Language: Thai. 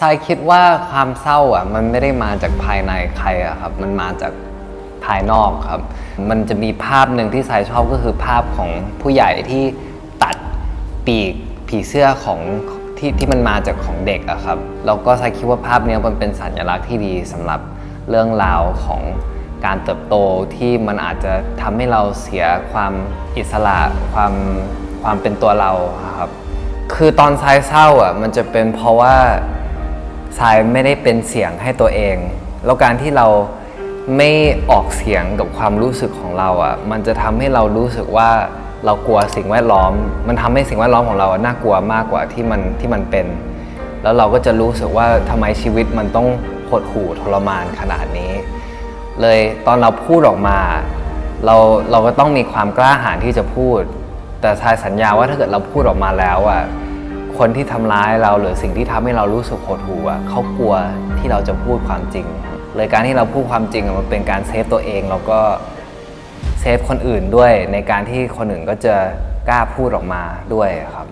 ทรายคิดว่าความเศร้าอะมันไม่ได้มาจากภายในใครอะครับ มันมาจากภายนอกครับ มันจะมีภาพหนึ่งที่ทรายชอบก็คือภาพของผู้ใหญ่ที่ตัดปีกผีเสื้อของที่ที่มันมาจากของเด็กอะครับแล้วก็ทรายคิดว่าภาพเนี้ยมันเป็นสัญลักษณ์ที่ดีสำหรับเรื่องราวของการเติบโตที่มันอาจจะทำให้เราเสียความอิสระความความเป็นตัวเราครับ คือตอนทรายเศร้าอะมันจะเป็นเพราะว่า ทรายไม่ได้เป็นเสียงให้ตัวเอง แล้วการที่เราไม่ออกเสียงกับความรู้สึกของเราอะ มันจะทำให้เรารู้สึกว่าเรากลัวสิ่งแวดล้อม มันทำให้สิ่งแวดล้อมของเราน่ากลัวมากกว่าที่มันที่มันเป็น แล้วเราก็จะรู้สึกว่าทำไมชีวิตมันต้องหดหู่ทรมานขนาดนี้ เลยตอนเราพูดออกมา เราเราก็ต้องมีความกล้าหาญที่จะพูด แต่ทายสัญญาว่าถ้าเกิดเราพูดออกมาแล้วอะ คนที่ทำร้ายเราหรือสิ่งที่ทำให้เรารู้สึกโหดหู่อะเขากลัวที่เราจะพูดความจริง เลยการที่เราพูดความจริงมันเป็นการเซฟตัวเองแล้วก็เซฟคนอื่นด้วยในการที่คนอื่นก็จะกล้าพูดออกมาด้วยครับ